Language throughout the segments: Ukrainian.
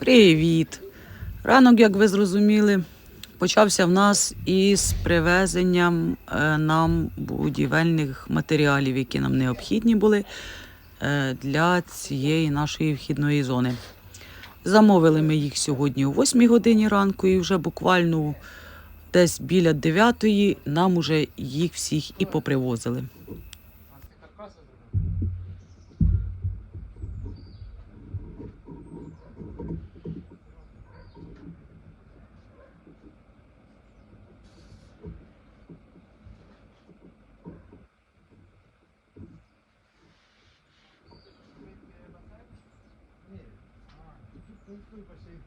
Привіт! Ранок, як ви зрозуміли, почався в нас із привезенням е, нам будівельних матеріалів, які нам необхідні були е, для цієї нашої вхідної зони. Замовили ми їх сьогодні о 8 годині ранку, і вже буквально десь біля 9 нам уже їх всіх і попривозили. Dur bakayım.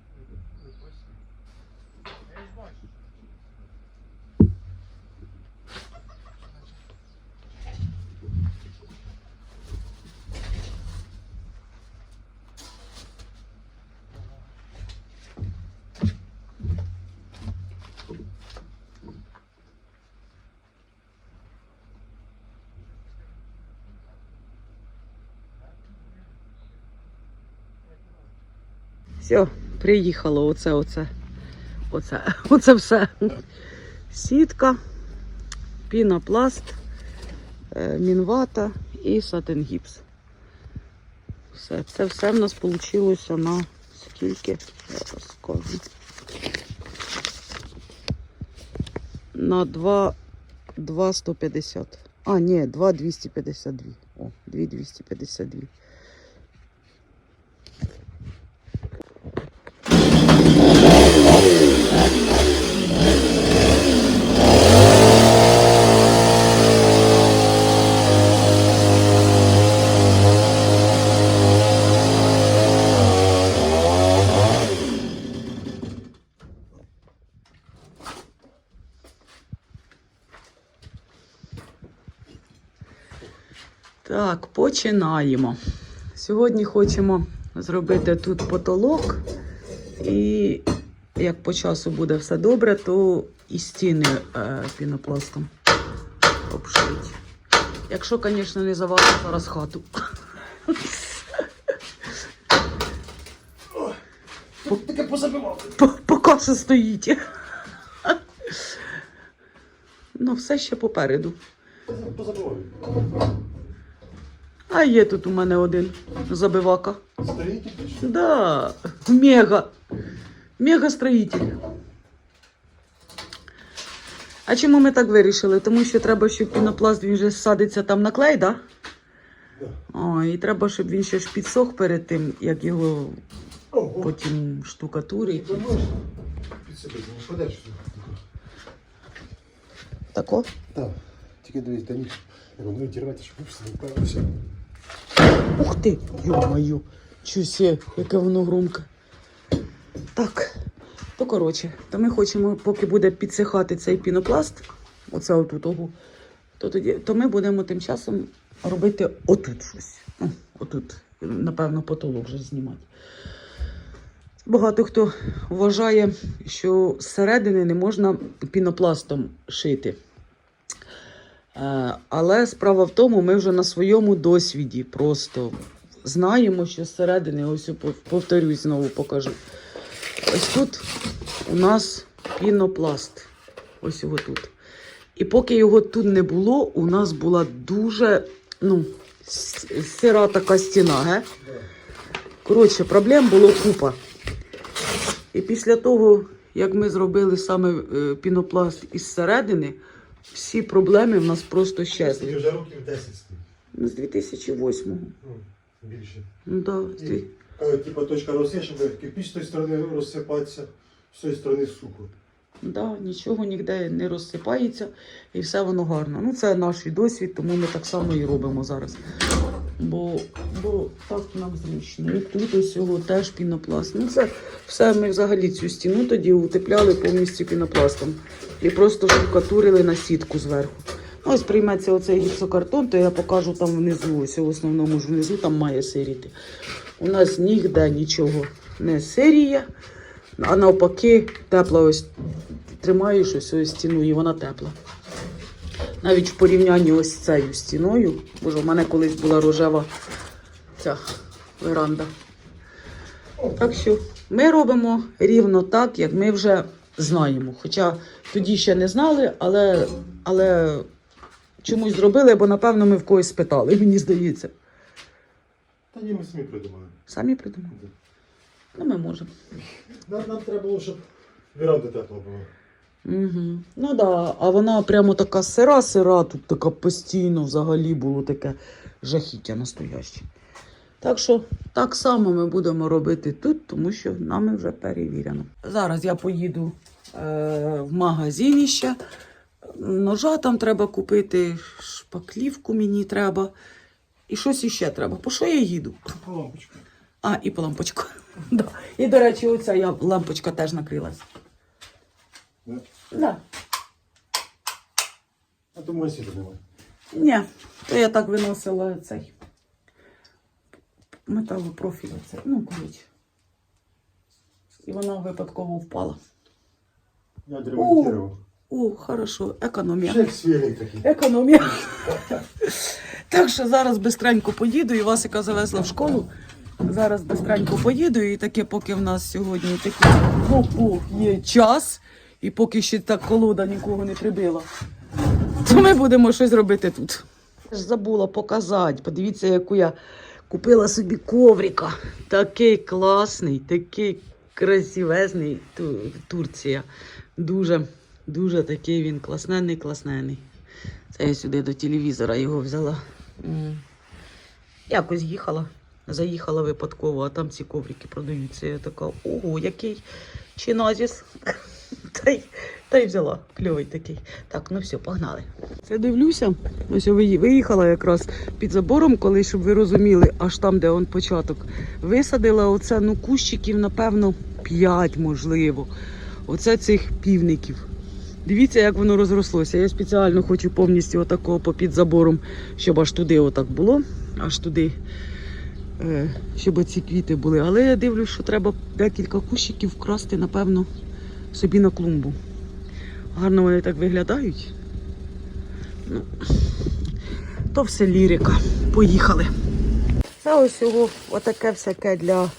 Все, приїхало. Оце, оце. Оце, оце все. Сітка, пінопласт, е, мінвата і сатингіпс. Все, це все в нас вийшло на скільки? Зараз скажу. На 2, 2 150. А, ні, 2 252. О, 2 Так, починаємо. Сьогодні хочемо зробити тут потолок, і як по часу буде все добре, то і стіни е, пінопластом обшить. Якщо, звісно, не завалить зараз хату. Таке позабивав. Поки що стоїть. Ну, все ще попереду. Позабивав. А є тут у мене один забивака. Стоїть? Да, мега. Мега строїтель. А чому ми так вирішили? Тому що треба, щоб пінопласт він же садиться там на клей, да? О, і треба, щоб він ще ж підсох перед тим, як його Ого. потім штукатурить. Тако? Так. Тільки дивись, та ні. Я буду відірвати, щоб все не впалося. Ух ти, ё-моё, чуся, яке воно громке. Так, то коротше, то ми хочемо, поки буде підсихати цей пінопласт, оце отут, ого, то, тоді, то ми будемо тим часом робити отут щось. Ну, отут, напевно, потолок вже знімати. Багато хто вважає, що зсередини не можна пінопластом шити. Е, Але справа в тому, ми вже на своєму досвіді просто знаємо, що зсередини, ось повторюсь, знову покажу. Ось тут у нас пінопласт. Ось його тут. І поки його тут не було, у нас була дуже ну, сира така стіна. Ге? Коротше, проблем було купа. І після того, як ми зробили саме е, пінопласт із середини, всі проблеми в нас просто щезли. вже років 10 стоїть. Ну, з 2008-го. Ну, більше. Ну, да, з І, дві- е, Типа точка росте, щоб кирпич з тої сторони розсипатися, з тої сторони сухо. да, нічого ніде не розсипається і все воно гарно. Ну, це наш досвід, тому ми так само і робимо зараз. Бо, бо так нам зручно. І тут ось його теж пінопласт. Ну, це все ми взагалі цю стіну тоді утепляли повністю пінопластом. І просто штукатурили на сітку зверху. Ну, ось прийметься оцей гіпсокартон, то я покажу там внизу. Ось в основному ж внизу там має сиріти. У нас ніде нічого не сиріє, а навпаки, тепла ось тримаєш ось ось стіну, і вона тепла. Навіть в порівнянні ось з цією стіною, бо ж у мене колись була рожева ця веранда. Так що ми робимо рівно так, як ми вже знаємо. Хоча тоді ще не знали, але, але чомусь зробили, бо напевно ми в когось спитали, мені здається. Та ні, ми самі придумали. Самі придумали. Ну, ми можемо. Нам, нам треба було, щоб віранди тепло було. Угу. Ну так, да. а вона прямо така сира-сира, тут така постійно взагалі було таке жахіття настояще. Так що так само ми будемо робити тут, тому що нами вже перевірено. Зараз я поїду е, в магазині ще. Ножа там треба купити, шпаклівку мені треба. І щось іще треба. По що я їду? По лампочку. А, і по лампочку. Да. І, до речі, оця я, лампочка теж накрилась. Да? Да. А то моє світу немає. Ні, то я так виносила цей металопрофіль. Цей. Ну, коротше. І вона випадково впала. Я відремонтував. О, хорошо, економія. такий. Економія. так що зараз бистренько поїду, і Васика завезла в школу. Зараз бистренько поїду, і таке, поки в нас сьогодні такий опу, є час, і поки ще так колода нікого не прибила, то ми будемо щось робити тут. Я ж забула показати. Подивіться, яку я купила собі коврика. Такий класний, такий красивезний. Турція. Дуже, дуже такий він класненний, класненний. Це я сюди до телевізора його взяла. Якось їхала, заїхала випадково, а там ці коврики продаються. Я така, ого, який чинозіс. Та й, та й взяла. Кльовий такий. Так, ну все, погнали. Це дивлюся. Ось виїхала якраз під забором, коли, щоб ви розуміли, аж там, де он початок. Висадила оце, ну, кущиків, напевно, 5, можливо. Оце цих півників. Дивіться, як воно розрослося. Я спеціально хочу повністю отакого попід забором, щоб аж туди отак було, аж туди, е, щоб ці квіти були. Але я дивлюсь, що треба декілька кущиків вкрасти, напевно, собі на клумбу. Гарно вони так виглядають. Ну, то все лірика. Поїхали. Це ось його отаке всяке для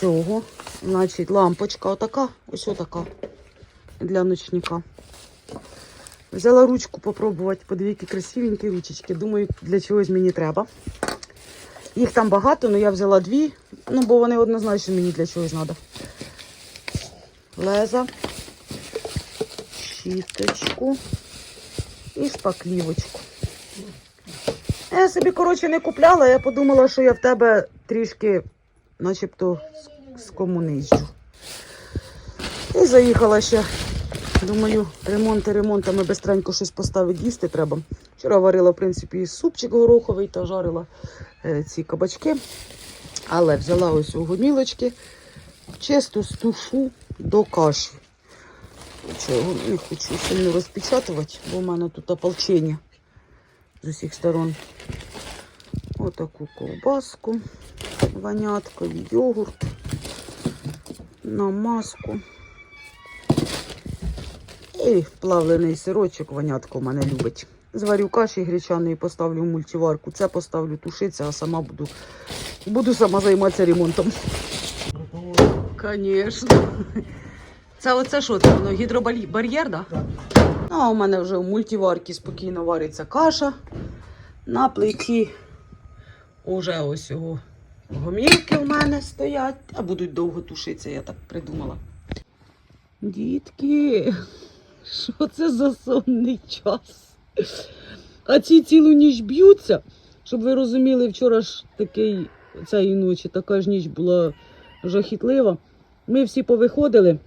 цього. Значить, лампочка отака, ось отака для ночника. Взяла ручку попробувати, подивіться, красивенькі ручечки. Думаю, для чогось мені треба. Їх там багато, але я взяла дві, ну бо вони однозначно мені для чогось треба. Леза, щіточку і шпаклівочку. Я собі, коротше, не купляла, я подумала, що я в тебе трішки начебто скомунищу. І заїхала ще. Думаю, ремонти ремонтами бистренько щось поставити їсти треба. Вчора варила, в принципі, і супчик гороховий та жарила е, ці кабачки. Але взяла ось у гомілочки, чисто стушу до каші. Чого не хочу сильно розпечатувати, бо в мене тут ополчення з усіх сторон. Отаку ковбаску, ванятковий йогурт, намазку. І плавлений сирочок ванятко мене любить. Зварю каші гречаної, поставлю в мультиварку. Це поставлю тушитися, а сама буду, буду сама займатися ремонтом. Звісно. Це оце що? Це воно гідробар'єр, так? Так. Ну, а у мене вже в мультиварці спокійно вариться каша. На плиті уже ось його гомілки в мене стоять, а будуть довго тушитися, я так придумала. Дітки, що це за сонний час? А ці цілу ніч б'ються. Щоб ви розуміли, вчора ж такий цієї ночі така ж ніч була жахітлива. Ми всі повиходили,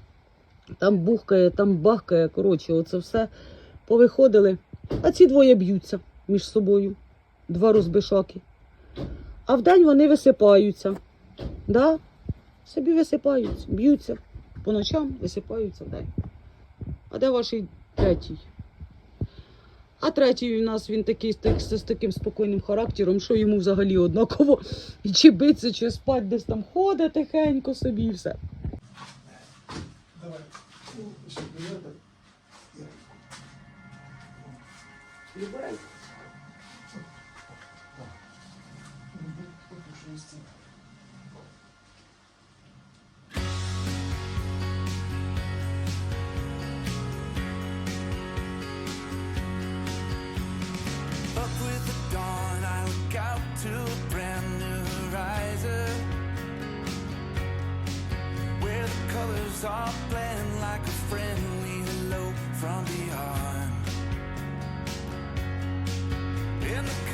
там бухкає, там бахкає. Коротше, оце все повиходили. А ці двоє б'ються між собою. Два розбишаки. А вдень вони висипаються. Да? Собі висипаються, б'ються по ночам, висипаються вдень. А де ваш третій? А третій у нас він такий так- з таким спокійним характером, що йому взагалі однаково і чи биться, чи спать, десь там ходить тихенько собі і все. Ну, ще прийняти. to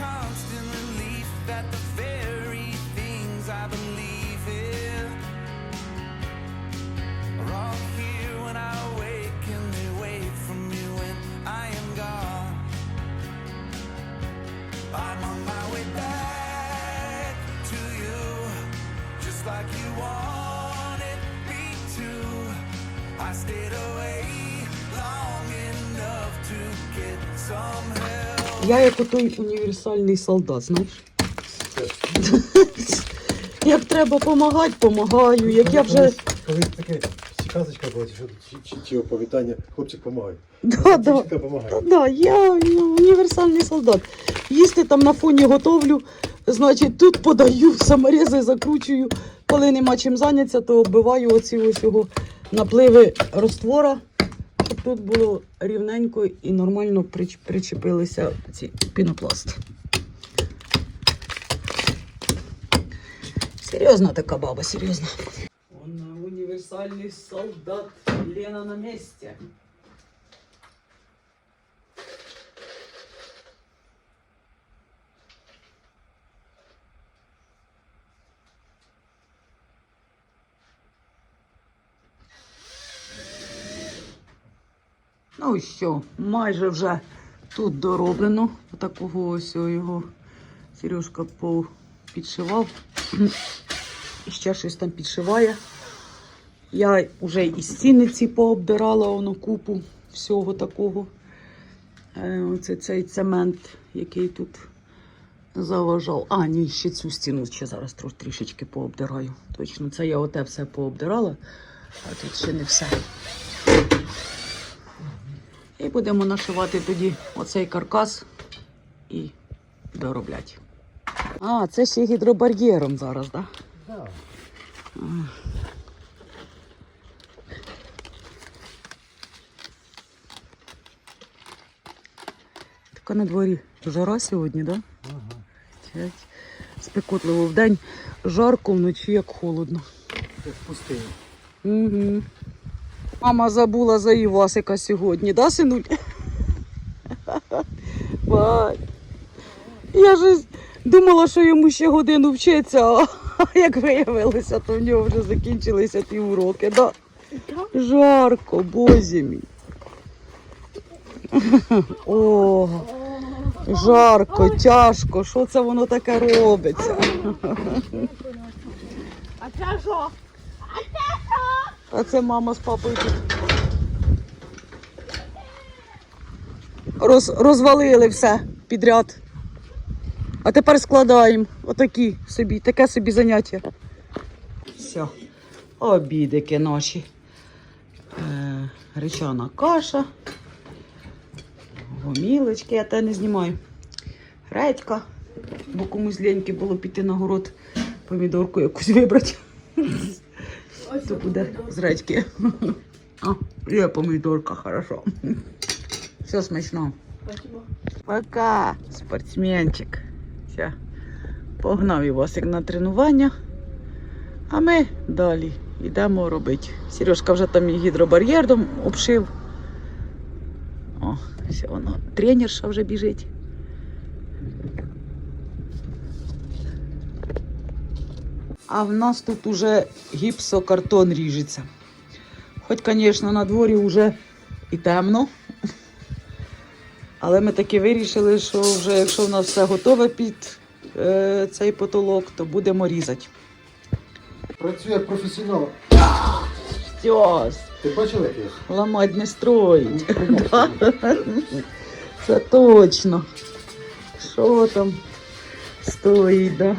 constant relief that the Я як отой універсальний солдат, знаєш. Як треба допомагати, допомагаю. Як я вже. Коли таке чи казочка була, чи, що, чи, чи, чи оповідання, хлопчик. Да, да. Допомагає. Да, я універсальний солдат. Їсти там на фоні готовлю, значить, тут подаю, саморези закручую. Коли нема чим зайнятися, то оббиваю оці ось його напливи роствора, тут було рівненько і нормально прич- причепилися ці пінопласти. Серйозна така баба, серйозна. Он універсальний солдат Лена на місці. Ну що, майже вже тут дороблено. Такого ось його Сережка підшивав. І ще щось там підшиває. Я вже і стіни ці пообдирала воно купу всього такого. Е, Оце цей цемент, який тут заважав. А, ні, ще цю стіну ще зараз трішечки пообдираю. Точно, це я оте все пообдирала, а тут ще не все. І будемо нашивати тоді оцей каркас і доробляти. А, це ще гідробар'єром зараз, так? Да. Така на дворі жара сьогодні, так? Ага. Да? Спекотливо вдень, жарко, вночі як холодно. Як в пустині. Угу. Мама забула за Івасика сьогодні, да, синуль? Я ж думала, що йому ще годину вчиться, а як виявилося, то в нього вже закінчилися ті уроки. Да? Жарко, бозі мій. О, жарко, тяжко. Що це воно таке робиться? А це що? А це мама з папою тут. Роз, розвалили все підряд. А тепер складаємо отакі собі, таке собі заняття. Все. Обідики наші. Е, гречана каша. Гомілочки, я те не знімаю. Редька. Бо комусь ліньки було піти на город помідорку якусь вибрати. То буде з редьки. А, є помідорка, хорошо. Все смачно. Пока, спортсменчик. Все. Погнав Івасик на тренування. А ми далі йдемо робити. Сережка вже там і гідробар'єром обшив. О, все воно. Тренерша вже біжить. А в нас тут уже гіпсокартон ріжеться. Хоч, звісно, на дворі вже і темно. Але ми таки вирішили, що вже якщо в нас все готове під е, цей потолок, то будемо різати. Працює професіонал. Все, Ти бачив, як ламать не строїть. Ну, Це точно. Що там стоїть, да?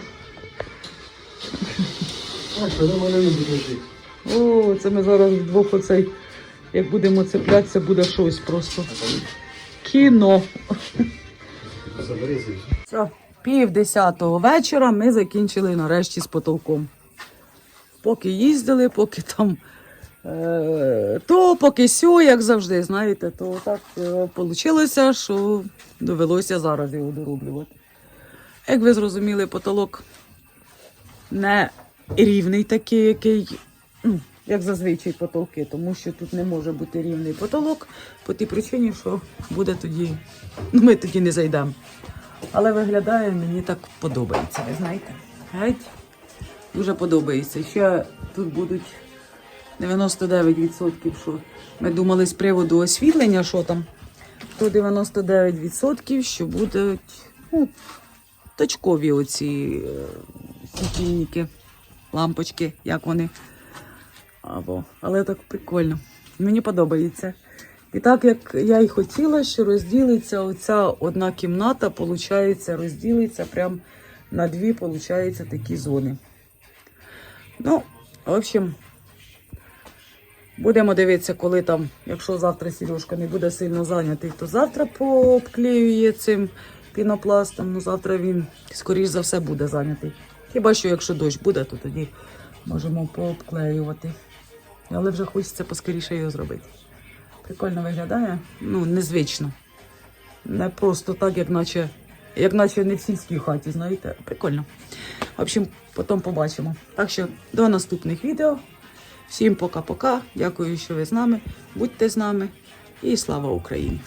Що, мене жити. О, це ми зараз вдвох оцей, як будемо цеплятися, буде щось просто. Кіно. Все, пів десятого вечора ми закінчили нарешті з потолком. Поки їздили, поки там е, то, поки сьо, як завжди, знаєте, то так вийшло, що довелося зараз його дороблювати. Як ви зрозуміли, потолок не рівний такий, який, ну, як зазвичай потолки, тому що тут не може бути рівний потолок по тій причині, що буде тоді, ну ми тоді не зайдемо. Але виглядає, мені так подобається, ви знаєте. Геть дуже подобається. Ще тут будуть 99%, що ми думали з приводу освітлення, що там, то 99%, що будуть ну, точкові оці е, світильники, лампочки, як вони. Або, але так прикольно. Мені подобається. І так як я й хотіла, що розділиться оця одна кімната, виходить, розділиться прям на дві, виходить, такі зони. Ну, в общем, будемо дивитися, коли там, якщо завтра Сережка не буде сильно зайнятий, то завтра пообклеює цим пінопластом. Ну, завтра він, скоріш за все, буде зайнятий. Хіба що якщо дощ буде, то тоді можемо пообклеювати. Але вже хочеться поскоріше його зробити. Прикольно виглядає. Ну, незвично. Не просто так, як наче, як наче не в сільській хаті, знаєте. Прикольно. В общем, потім побачимо. Так що до наступних відео. Всім пока-пока. Дякую, що ви з нами. Будьте з нами. І слава Україні!